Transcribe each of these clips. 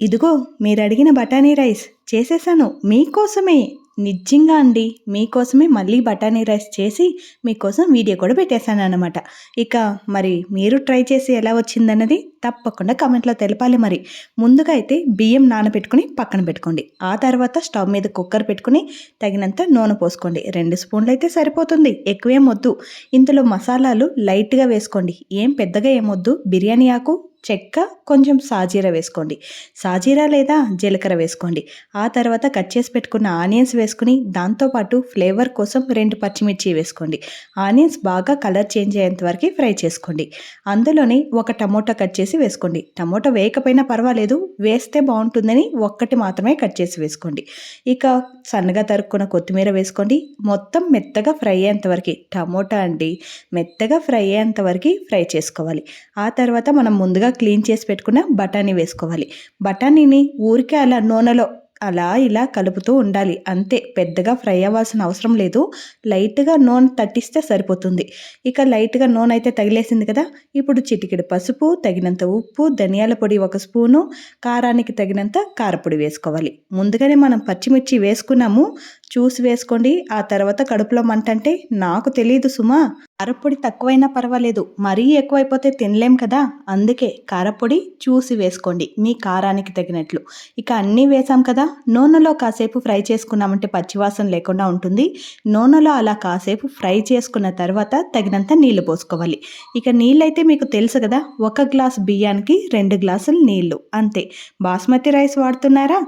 ఇదిగో మీరు అడిగిన బఠానీ రైస్ చేసేసాను. మీకోసమే. నిజంగా అండి. మీకోసమే మళ్ళీ బఠానీ రైస్ చేసి మీకోసం వీడియో కూడా పెట్టేశాను అనమాట ఇక మరి మీరు ట్రై చేసి ఎలా వచ్చిందన్నది తప్పకుండా కమెంట్లో తెలపాలి మరి. ముందుగా అయితే బియ్యం నానబెట్టుకుని పక్కన పెట్టుకోండి. ఆ తర్వాత స్టవ్ మీద కుక్కర్ పెట్టుకుని తగినంత నూనె పోసుకోండి. రెండు స్పూన్లు అయితే సరిపోతుంది. ఎక్కువేం వద్దు. ఇందులో మసాలాలు లైట్గా వేసుకోండి. ఏం పెద్దగా ఏమొద్దు బిర్యానీ ఆకు చెక్క కొంచెం సాజీరా వేసుకోండి. సాజీరా లేదా జీలకర్ర వేసుకోండి. ఆ తర్వాత కట్ చేసి పెట్టుకున్న ఆనియన్స్ వేసుకుని దాంతోపాటు ఫ్లేవర్ కోసం రెండు పచ్చిమిర్చి వేసుకోండి. ఆనియన్స్ బాగా కలర్ చేంజ్ అయ్యేంత వరకు ఫ్రై చేసుకోండి. అందులోనే ఒక టమోటా కట్ చేసి వేసుకోండి. టమోటా వేయకపోయినా పర్వాలేదు వేస్తే బాగుంటుందని ఒక్కటి మాత్రమే కట్ చేసి వేసుకోండి. ఇక సన్నగా తరుక్కున్న కొత్తిమీర వేసుకోండి. మొత్తం మెత్తగా ఫ్రై అయ్యేంత వరకు టమోటా అండి మెత్తగా ఫ్రై అయ్యేంత వరకు ఫ్రై చేసుకోవాలి. ఆ తర్వాత మనం ముందుగా క్లీన్ చేసి పెట్టుకున్న బఠానీ వేసుకోవాలి. బఠానీని ఊరికే అలా నూనెలో అలా ఇలా కలుపుతూ ఉండాలి. అంతే పెద్దగా ఫ్రై అవ్వాల్సిన అవసరం లేదు. లైట్గా నూనె తట్టిస్తే సరిపోతుంది. ఇక లైట్గా నూనె అయితే తగిలేసింది కదా? ఇప్పుడు చిటికెడు పసుపు తగినంత ఉప్పు ధనియాల పొడి ఒక స్పూను కారానికి తగినంత కారపొడి వేసుకోవాలి. ముందుగానే మనం పచ్చిమిర్చి వేసుకున్నాము. చూసి వేసుకోండి. ఆ తర్వాత కడుపులో మంట అంటే నాకు తెలియదు సుమా. కారపొడి తక్కువైనా పర్వాలేదు. మరీ ఎక్కువైపోతే తినలేం కదా. అందుకే కారపొడి చూసి వేసుకోండి. మీ కారానికి తగినట్లు. ఇక అన్నీ వేసాం కదా. నూనెలో కాసేపు ఫ్రై చేసుకున్నామంటే పచ్చివాసన లేకుండా ఉంటుంది. నూనెలో అలా కాసేపు ఫ్రై చేసుకున్న తర్వాత తగినంత నీళ్ళు పోసుకోవాలి. ఇక నీళ్ళైతే మీకు తెలుసు కదా. ఒక గ్లాస్ బియ్యానికి రెండు గ్లాసులు నీళ్ళు. అంతే. బాస్మతి రైస్ వాడుతున్నారా?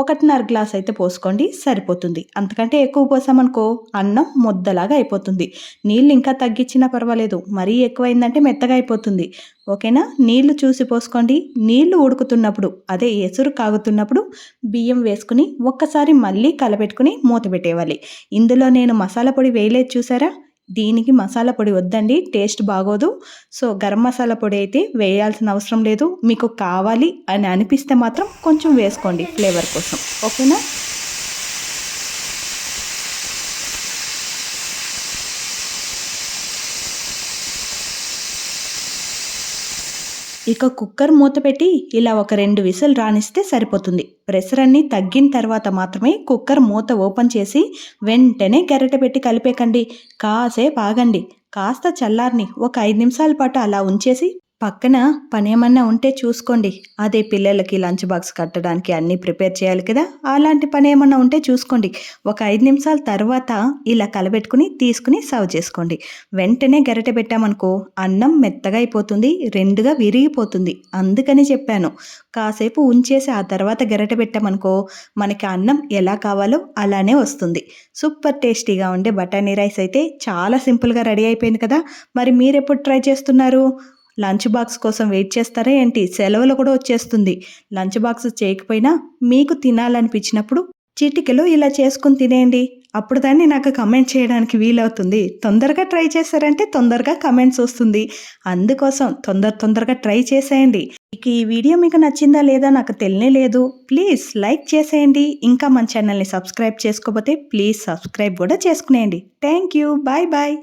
ఒకటిన్నర గ్లాస్ అయితే పోసుకోండి సరిపోతుంది. అంతకంటే ఎక్కువ పోసామనుకో అన్నం ముద్దలాగా అయిపోతుంది. నీళ్ళు ఇంకా తగ్గించినా పర్వాలేదు మరీ ఎక్కువైందంటే మెత్తగా అయిపోతుంది. ఓకేనా? నీళ్ళు చూసి పోసుకోండి. నీళ్ళు ఉడుకుతున్నప్పుడు అదే ఎసురు కాగుతున్నప్పుడు బియ్యం వేసుకుని ఒక్కసారి మళ్ళీ కలపెట్టుకుని మూత పెట్టేవాలి ఇందులో నేను మసాలా పొడి వేయలేదు చూసారా? దీనికి మసాలా పొడి వద్దండి టేస్ట్ బాగోదు. సో గరం మసాలా పొడి అయితే వేయాల్సిన అవసరం లేదు. మీకు కావాలి అని అనిపిస్తే మాత్రం కొంచెం వేసుకోండి ఫ్లేవర్ కోసం. ఓకేనా? ఇక కుక్కర్ మూత పెట్టి ఇలా ఒక రెండు విసులు రాణిస్తే సరిపోతుంది. ప్రెషర్ అన్నీ తగ్గిన తర్వాత మాత్రమే కుక్కర్ మూత ఓపెన్ చేసి వెంటనే గరిటె పెట్టి కలిపేకండి. కాసేపు ఆగండి. కాస్త చల్లారిని ఒక ఐదు నిమిషాల పాటు అలా ఉంచేసి పక్కన పనేమన్నా ఉంటే చూసుకోండి. అదే పిల్లలకి లంచ్ బాక్స్ కట్టడానికి అన్నీ ప్రిపేర్ చేయాలి కదా? అలాంటి పని ఏమన్నా ఉంటే చూసుకోండి. ఒక ఐదు నిమిషాల తర్వాత ఇలా కలబెట్టుకుని తీసుకుని సర్వ్ చేసుకోండి. వెంటనే గరిటె పెట్టామనుకో అన్నం మెత్తగా అయిపోతుంది రెండుగా విరిగిపోతుంది. అందుకని చెప్పాను. కాసేపు ఉంచేసి ఆ తర్వాత గరిటె పెట్టామనుకో మనకి అన్నం ఎలా కావాలో అలానే వస్తుంది. సూపర్ టేస్టీగా ఉండే బఠానీ రైస్ అయితే చాలా సింపుల్గా రెడీ అయిపోయింది కదా? మరి మీరు ఎప్పుడు ట్రై చేస్తున్నారు? లంచ్ బాక్స్ కోసం వెయిట్ చేస్తారా ఏంటి? సెలవులు కూడా వచ్చేస్తుంది. లంచ్ బాక్స్ చేయకపోయినా మీకు తినాలనిపించినప్పుడు చిటికెలో ఇలా చేసుకుని తినేయండి. అప్పుడు దాన్ని నాకు కమెంట్ చేయడానికి వీలవుతుంది. తొందరగా ట్రై చేశారంటే తొందరగా కమెంట్స్ వస్తుంది. అందుకోసం తొందర తొందరగా ట్రై చేసేయండి. ఇక ఈ వీడియో మీకు నచ్చిందా లేదా నాకు తెలియనే లేదు. ప్లీజ్ లైక్ చేసేయండి. ఇంకా మన ఛానల్ని సబ్స్క్రైబ్ చేసుకోకపోతే ప్లీజ్ సబ్స్క్రైబ్ కూడా చేసుకునేయండి. Thank you. Bye bye.